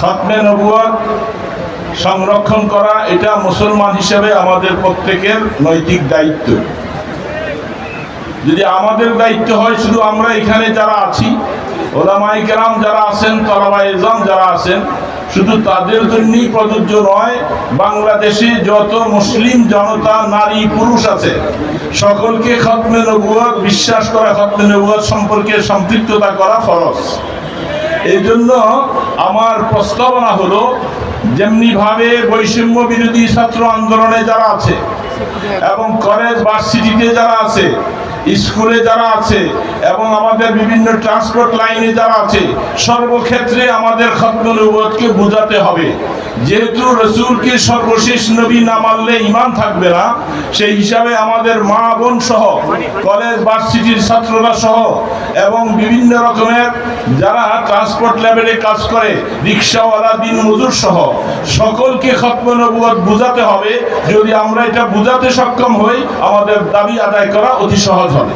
খতমে নবুয়াত সংরক্ষণ করা, এটা মুসলমান হিসেবে আমাদের প্রত্যেকের নৈতিক দায়িত্ব। যদি আমাদের দায়িত্ব হয়, শুধু আমরা এখানে যারা আছি ওলামাই কেরাম যারা আছেন তলামা এজাম যারা আছেন, শুধু তাদের জন্যই প্রযোজ্য নয়, বাংলাদেশে যত মুসলিম জনতা, নারী, পুরুষ আছে, সকলকে খতমে নবুয়াত বিশ্বাস করা খতমে নবুয়াত সম্পর্কে সম্পৃক্ততা করা ফরজ। এই জন্য আমার প্রস্তাবনা হলো, যেমনিভাবে বৈষম্য বিরোধী ছাত্র আন্দোলনে যারা আছে এবং কলেজ ভার্সিটিতে যারা আছে স্কুলে যারা আছে এবং আমাদের বিভিন্ন ট্রান্সপোর্ট লাইনে যারা আছে, সর্বক্ষেত্রে আমাদের খতমকে বোঝাতে হবে। যেহেতু রসুলকে সর্বশেষ নবী না মানলে ইমান থাকবে না, সেই হিসাবে আমাদের মা, বোন সহ, কলেজ ভার্সিটির ছাত্ররা সহ এবং বিভিন্ন রকমের যারা ট্রান্সপোর্ট লেভেলে কাজ করে, রিক্সাওয়ালা, দিন মজুর সহ, সকলকে খতম নবুয়ত বোঝাতে হবে। যদি আমরা এটা বোঝাতে সক্ষম হই, আমাদের দাবি আদায় করা অতি সহজ হবে।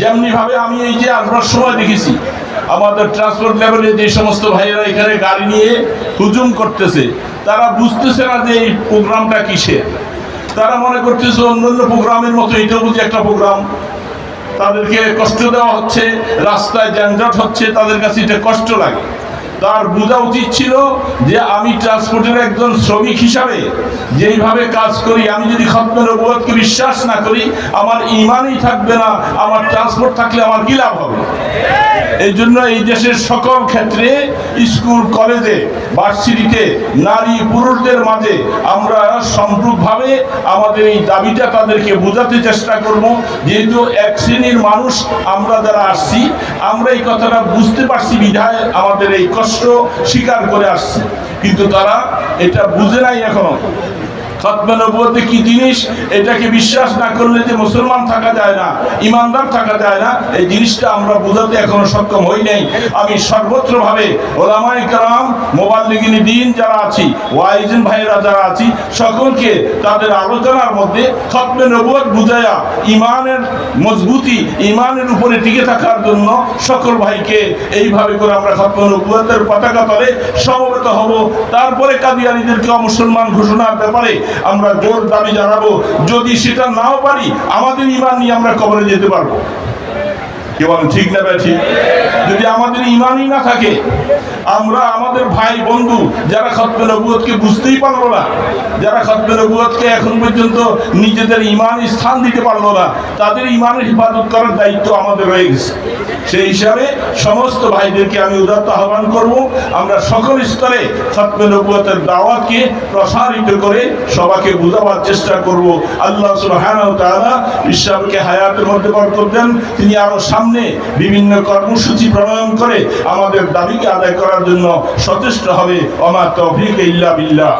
যেমনি ভাবে আমি এই যে আসবার সময় দেখেছি, আমাদের ট্রান্সপোর্ট লেভেলে যে সমস্ত ভাইয়েরা এখানে গাড়ি নিয়ে হুজুম করতেছে, তারা বুঝতেছে না যে এই প্রোগ্রামটা কিসের। তারা মনে করতেছে অন্যান্য প্রোগ্রামের মতো এটাও বুঝি একটা প্রোগ্রাম। তাদেরকে কষ্ট দেওয়া হচ্ছে, রাস্তায় যানজট হচ্ছে, তাদের কাছে এটা কষ্ট লাগে। তার বোঝা উচিত ছিল যে আমি ট্রান্সপোর্টের একজন শ্রমিক হিসাবে যেইভাবে কাজ করি, আমি যদি খতমের নবুয়তকে বিশ্বাস না করি, আমার ইমানই থাকবে না, আমার ট্রান্সপোর্ট থাকলে আমার কি লাভ হবে? এই জন্য এই দেশের সকল ক্ষেত্রে স্কুল, কলেজে, ভার্সিটিতে নারী পুরুষদের মাঝে আমরা সম্পূর্ণভাবে আমাদের এই দাবিটা তাদেরকে বোঝাতে চেষ্টা করব। যেহেতু এক শ্রেণির মানুষ আমরা যারা আসছি, আমরা এই কথাটা বুঝতে পারছি বিধায় আমাদের এই কষ্ট স্বীকার করে আসছে। কিন্তু তারা এটা বুঝে নাই এখনও। খতমে নবুয়তে কি জিনিস? এটাকে বিশ্বাস না করলে যে মুসলমান থাকা যায় না, ইমানদার থাকা যায় না, এই জিনিসটা আমরা বোঝাতে এখনও সক্ষম হই নাই। আমি সর্বত্র ভাবে ওলামাই কালাম মোবাইল দিন যারা আছি, ওয়াইজিন ভাইরা যারা আছি, সকলকে তাদের আলোচনার মধ্যে খতমে নবুয়ত বুঝায়া ইমানের মজবুতি, ইমানের উপরে টিকে থাকার জন্য সকল ভাইকে এইভাবে করে আমরা খতমে নবুয়তের পতাকা তলে সমবেত হব। তারপরে কাদিয়ানিদেরকে অমুসলমান ঘোষণার ব্যাপারে আমরা জোর দাবি জানাব। যদি সেটা নাও পারি, আমাদের ইমান নিয়ে আমরা কবরে যেতে পারব। কি ঠিক না ভাই যদি আমাদের ইমানই না থাকে, আমরা আমাদের ভাই, বন্ধু, যারা খতমে নবুয়তকে বুঝতেই পারল না, যারা খতমে নবুয়তকে এখন পর্যন্ত নিজেদের ইমান স্থান দিতে পারল না, তাদের ইমানের হেফাজত করার দায়িত্ব আমাদের রয়ে গেছে। সেই হিসাবে সমস্ত ভাইদেরকে আমি উদাত্ত আহ্বান করব। আমরা সকল স্তরে নবুয়তের দাওয়াতকে প্রসারিত করে সবাকে বোঝাবার চেষ্টা করব। আল্লাহ সুবহানাহু তাআলা ইসলামকে হায়াতের মধ্যে বরকত দেন। তিনি আরও সামনে বিভিন্ন কর্মসূচি প্রণয়ন করে আমাদের দাবিকে আদায় করার জন্য সচেষ্ট হবে। অমা তৌফিক ইল্লা বিল্লাহ।